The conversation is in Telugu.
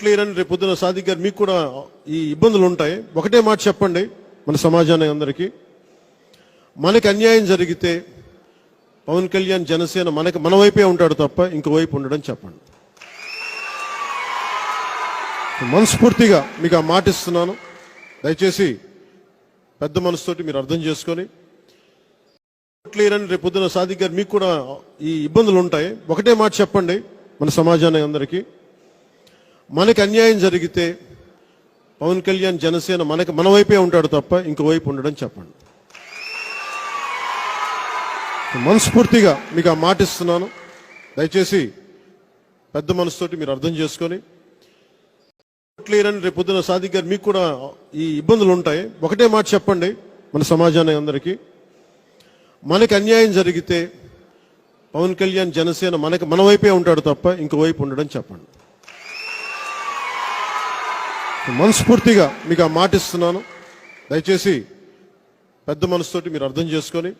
క్లియర్ రేపు పొద్దున సాదిక్ గారు మీకు కూడా ఈ ఇబ్బందులు ఉంటాయి. ఒకటే మాట చెప్పండి మన సమాజానికి అందరికీ. మనకి అన్యాయం జరిగితే పవన్ కళ్యాణ్ జనసేన మనకి మన వైపే ఉంటాడు తప్ప ఇంకో వైపు ఉండడం చెప్పండి. మనస్ఫూర్తిగా మీకు ఆ మాట ఇస్తున్నాను. దయచేసి పెద్ద మనసుతోటి మీరు అర్థం చేసుకొని క్లియర్ రేపు పొద్దున సాదిక్ గారు మీకు కూడా ఈ ఇబ్బందులు ఉంటాయి. ఒకటే మాట చెప్పండి మన సమాజానికి అందరికీ. మనకి అన్యాయం జరిగితే పవన్ కళ్యాణ్ జనసేన మనకి మన వైపే ఉంటాడు తప్ప ఇంకో వైపు ఉండడం చెప్పండి. మనస్ఫూర్తిగా మీకు ఆ మాట ఇస్తున్నాను. దయచేసి పెద్ద మనసుతోటి మీరు అర్థం చేసుకొని లేరని అని రేపు పొద్దున సాదిక్ గారు మీకు కూడా ఈ ఇబ్బందులు ఉంటాయి. ఒకటే మాట చెప్పండి మన సమాజానికి అందరికీ. మనకి అన్యాయం జరిగితే పవన్ కళ్యాణ్ జనసేన మనకి మన వైపే ఉంటాడు తప్ప ఇంకో వైపు ఉండడం చెప్పండి. మనస్ఫూర్తిగా మీకు ఆ మాట ఇస్తున్నాను. దయచేసి పెద్ద మనసుతోటి మీరు అర్థం చేసుకొని